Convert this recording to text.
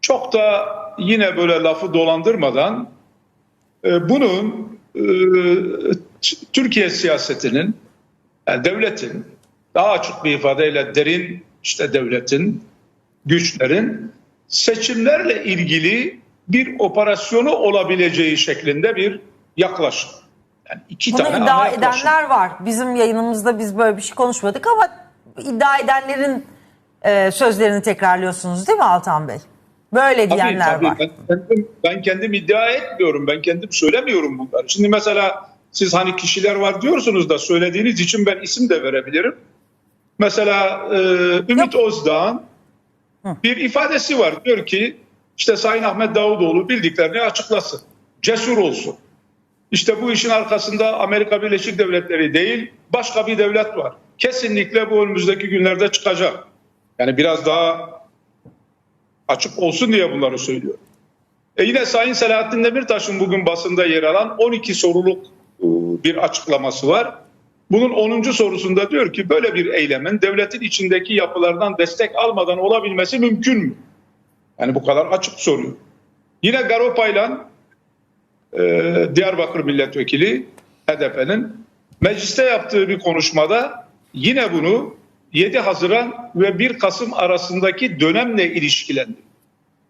çok da yine böyle lafı dolandırmadan e, bunun e, Türkiye siyasetinin, yani devletin daha açık bir ifadeyle derin işte devletin, güçlerin seçimlerle ilgili bir operasyonu olabileceği şeklinde bir yaklaşım. Yani iki Bunu tane iddia edenler var. Bizim yayınımızda biz böyle bir şey konuşmadık ama iddia edenlerin e, sözlerini tekrarlıyorsunuz değil mi Altan Bey? Böyle Tabii, diyenler tabii. var. Ben, kendim, ben kendim iddia etmiyorum. Ben kendim söylemiyorum bunları. Şimdi mesela siz hani kişiler var diyorsunuz da söylediğiniz için ben isim de verebilirim. Mesela e, Ümit Özdağ'ın bir ifadesi var. Diyor ki işte Sayın Ahmet Davutoğlu bildiklerini açıklasın. Cesur olsun. İşte bu işin arkasında Amerika Birleşik Devletleri değil başka bir devlet var. Kesinlikle bu önümüzdeki günlerde çıkacak. Yani biraz daha açık olsun diye bunları söylüyorum. E yine Sayın Selahattin Demirtaş'ın bugün basında yer alan 12 soruluk e, bir açıklaması var. Bunun 10. sorusunda diyor ki böyle bir eylemin devletin içindeki yapılardan destek almadan olabilmesi mümkün mü? Yani bu kadar açık soruyor. Yine Garopaylan e, Diyarbakır Milletvekili HDP'nin mecliste yaptığı bir konuşmada yine bunu 7 Haziran ve 1 Kasım arasındaki dönemle ilişkilendirdi.